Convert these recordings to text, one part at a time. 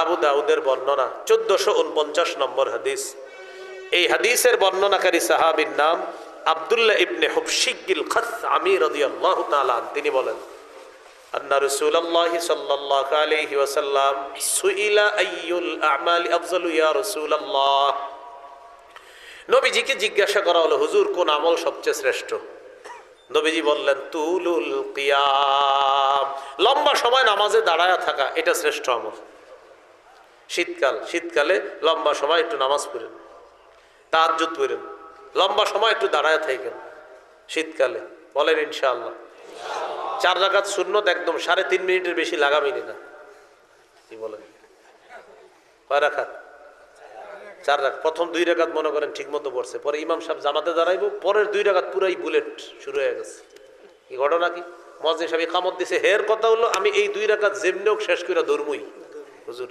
আবু দাউদের বর্ণনা, চোদ্দশো উনপঞ্চাশ নম্বর হাদিস। এই হাদিসের বর্ণনাকারী সাহাবীর নাম আবদুল্লাহ ইবনে হুবশিকিল খাস আমি রাদিয়াল্লাহু তাআলা তিনি বলেন, আন্না রাসূলুল্লাহি সাল্লাল্লাহু আলাইহি ওয়াসাল্লাম সুইলা আইয়ুল আমালি আফজালু ইয়া রাসূলুল্লাহ। নবীজিকে জিজ্ঞাসা করা হলো, হুজুর, কোন আমল সবচেয়ে শ্রেষ্ঠ? নবীজি বললেন, তুলুল কিয়াম। লম্বা সময় নামাজে দাঁড়ায় থাকা, এটা শ্রেষ্ঠ আমল। শীতকাল, শীতকালে লম্বা সময় একটু নামাজ পড়েন, তাহাজ্জুদ পড়েন, লম্বা সময় একটু দাঁড়ায় থাকেন শীতকালে, বলেন ইনশাআল্লাহ। চার রাকাত শূন্যত একদম সাড়ে তিন মিনিটের বেশি লাগামিনি না কি বলেন? কয় রাখাত চার রাখ প্রথম দুই রাকাত মনে করেন ঠিক মতো পড়ছে, পরে ইমাম সাহেব জামাতে দাঁড়াইব, পরের দুই রাকাত পুরাই বুলেট শুরু হয়ে গেছে। কি ঘটনা কি? মসজিদ সাহেব কামত দিছে, হের কথা হলো আমি এই দুই রাকাত যেমনি হোক শেষ করে ধর্মই। হুজুর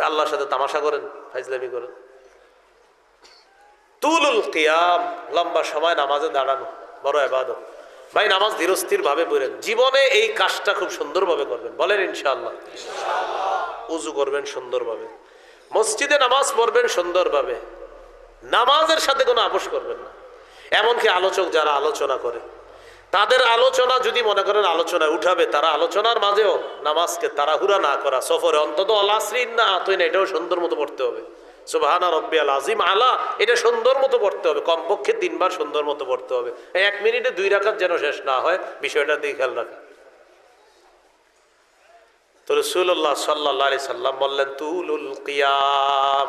আল্লাহর সাথে তামাশা করেন, ফাইজলামি করেন। তুলুল কিয়াম, লম্বা সময় নামাজে দাঁড়ানো, বড় এবাদত ভাই, নামাজ ধীরস্থির ভাবে পড়েন। জীবনে এই কাজটা খুব সুন্দরভাবে করবেন। বলেন ইনশাআল্লাহ। উজু করবেন সুন্দরভাবে। মসজিদে নামাজ পড়বেন সুন্দরভাবে। নামাজের সাথে কোনো আপোষ করবেন না। এমনকি আলোচক যারা আলোচনা করে তাদের আলোচনা যদি মনে করেন আলোচনায় উঠাবে, তারা আলোচনার মাঝেও নামাজকে তাড়াহুড়া না করা, সফরে অন্তত আলাসরিন না তুই না এটাও সুন্দর মতো পড়তে হবে। সুবাহানা রব্বি আল আজিম আলা, এটা সুন্দর মতো পড়তে হবে, কমপক্ষে তিনবার সুন্দর মতো পড়তে হবে। এক মিনিটে দুই রাখার যেন শেষ না হয়, বিষয়টা দিয়ে খেয়াল রাখা। তো রসুল্লাহ সাল্লাহ সাল্লাম বললেন, তুলুল কিয়াম।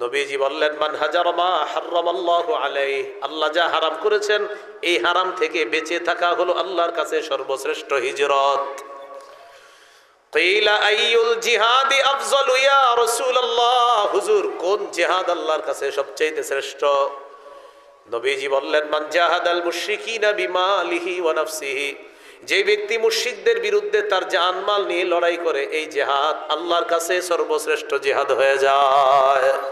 নবীজি বললেন, মান হাজার মা হারামাল্লাহু আলাইহি। আল্লাহ যা হারাম করেছেন, এই হারাম থেকে বেঁচে থাকা হলো আল্লাহর কাছে সর্বশ্রেষ্ঠ হিজরত। জিহাদি হুজুর, কোন জিহাদ আল্লাহর কাছে সবচাইতে শ্রেষ্ঠ? নবীজি বললেন, মান জাহাদাল মুশরিকিনা বিমালিহি ওয়া নাফসিহি। যে ব্যক্তি মুশরিকদের বিরুদ্ধে তার জানমাল নিয়ে লড়াই করে, এই জেহাদ আল্লাহর কাছে সর্বশ্রেষ্ঠ জেহাদ হয়ে যায়।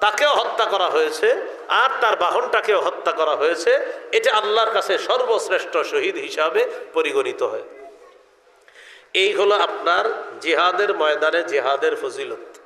তাকেও হত্যা করা হয়েছে, আর তার বাহনটাকেও হত্যা করা হয়েছে। এটা আল্লাহর কাছে সর্বশ্রেষ্ঠ শহীদ হিসাবে পরিগণিত হয়। এই হলো আপনার জিহাদের ময়দানে জিহাদের ফজিলত।